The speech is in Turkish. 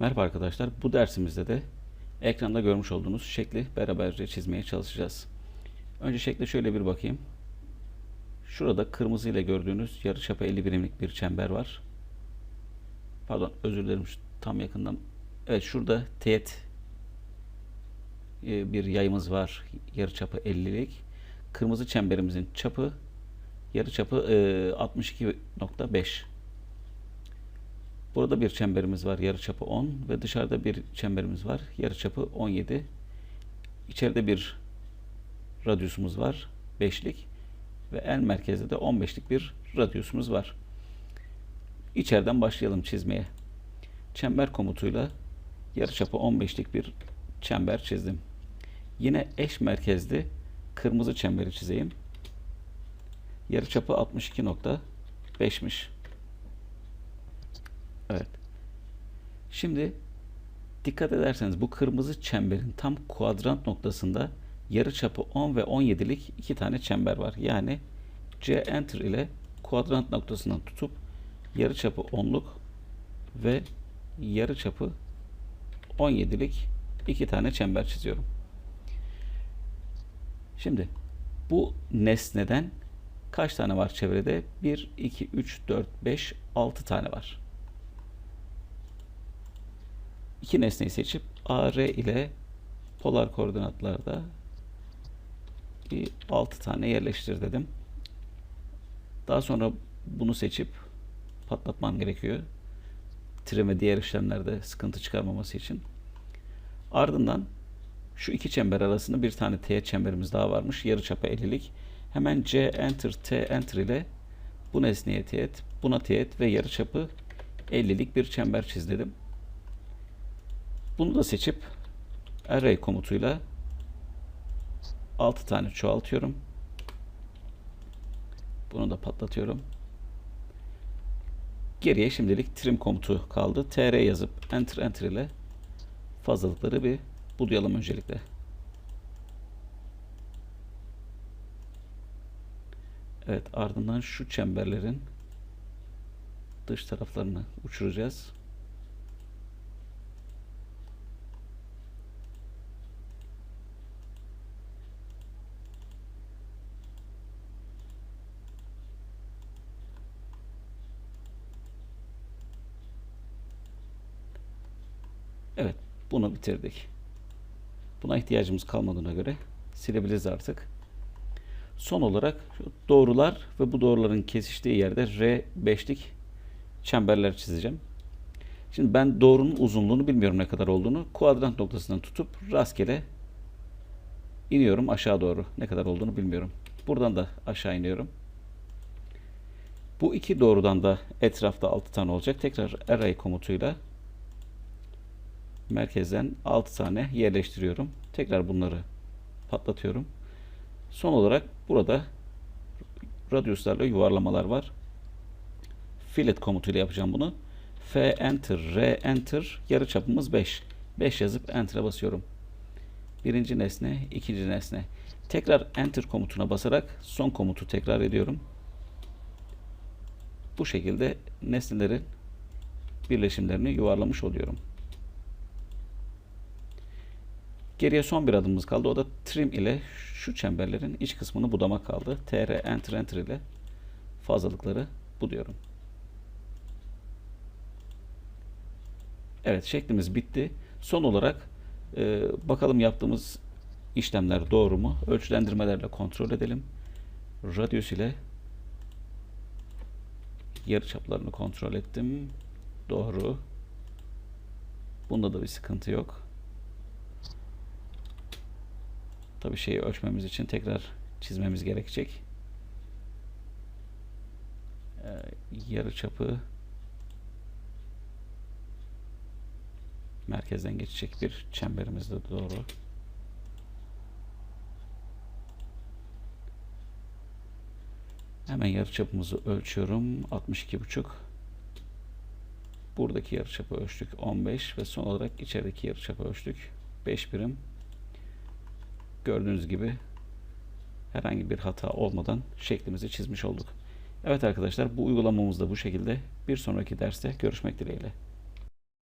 Merhaba arkadaşlar. Bu dersimizde de ekranda görmüş olduğunuz şekli beraberce çizmeye çalışacağız. Önce şekle şöyle bir bakayım. Şurada kırmızı ile gördüğünüz yarıçapı 50 birimlik bir çember var. Pardon özür dilerim tam yakından. Evet şurada teğet e, bir yayımız var. Yarıçapı 50'lik. Kırmızı çemberimizin çapı yarıçapı e, 62.5. Burada bir çemberimiz var yarıçapı 10 ve dışarıda bir çemberimiz var yarıçapı 17. İçeride bir radyusumuz var 5'lik ve en merkezde de 15'lik bir radyusumuz var. İçeriden başlayalım çizmeye. Çember komutuyla yarıçapı 15'lik bir çember çizdim. Yine eş merkezli kırmızı çemberi çizeyim. Yarıçapı 62.5'miş. Evet. Şimdi dikkat ederseniz bu kırmızı çemberin tam kuadrant noktasında yarıçapı 10 ve 17'lik iki tane çember var. Yani C enter ile kuadrant noktasından tutup yarıçapı 10'luk ve yarıçapı 17'lik iki tane çember çiziyorum. Şimdi bu nesneden kaç tane var çevrede? 1, 2, 3, 4, 5, 6 tane var. İki nesneyi seçip AR ile polar koordinatlarda bir 6 tane yerleştir dedim. Daha sonra bunu seçip patlatmam gerekiyor. Trim ve diğer işlemlerde sıkıntı çıkarmaması için. Ardından şu iki çember arasında bir tane teğet çemberimiz daha varmış. Yarıçapı 50'lik. Hemen C enter T enter ile bu nesneye teğet, buna teğet ve yarıçapı 50'lik bir çember çiz dedim. Bunu da seçip array komutuyla 6 tane çoğaltıyorum. Bunu da patlatıyorum. Geriye şimdilik trim komutu kaldı. tr yazıp enter enter ile fazlalıkları bir bulayalım öncelikle. Evet ardından şu çemberlerin dış taraflarını uçuracağız. Evet, bunu bitirdik. Buna ihtiyacımız kalmadığına göre silebiliriz artık. Son olarak şu doğrular ve bu doğruların kesiştiği yerde R5'lik çemberler çizeceğim. Şimdi ben doğrunun uzunluğunu bilmiyorum ne kadar olduğunu. Kuadrant noktasından tutup rastgele iniyorum aşağı doğru. Ne kadar olduğunu bilmiyorum. Buradan da aşağı iniyorum. Bu iki doğrudan da etrafta 6 tane olacak. Tekrar array komutuyla merkezden 6 tane yerleştiriyorum. Tekrar bunları patlatıyorum. Son olarak burada radyuslarla yuvarlamalar var. Fillet komutuyla yapacağım bunu. F enter, R enter, yarı çapımız 5. 5 yazıp enter'a basıyorum. Birinci nesne, ikinci nesne. Tekrar enter komutuna basarak son komutu tekrar ediyorum. Bu şekilde nesnelerin birleşimlerini yuvarlamış oluyorum. Geriye son bir adımımız kaldı. O da trim ile şu çemberlerin iç kısmını budama kaldı. TR enter enter ile fazlalıkları buluyorum. Evet şeklimiz bitti. Son olarak e, bakalım yaptığımız işlemler doğru mu? Ölçülendirmelerle kontrol edelim. Radyus ile yarıçaplarını kontrol ettim. Doğru. Bunda da bir sıkıntı yok. Tabi şeyi ölçmemiz için tekrar çizmemiz gerekecek. Ee, yarı çapı merkezden geçecek bir çemberimiz de doğru. Hemen yarı çapımızı ölçüyorum. 62,5. Buradaki yarı çapı ölçtük 15 ve son olarak içerideki yarı çapı ölçtük 5 birim gördüğünüz gibi herhangi bir hata olmadan şeklimizi çizmiş olduk. Evet arkadaşlar bu uygulamamız da bu şekilde. Bir sonraki derste görüşmek dileğiyle.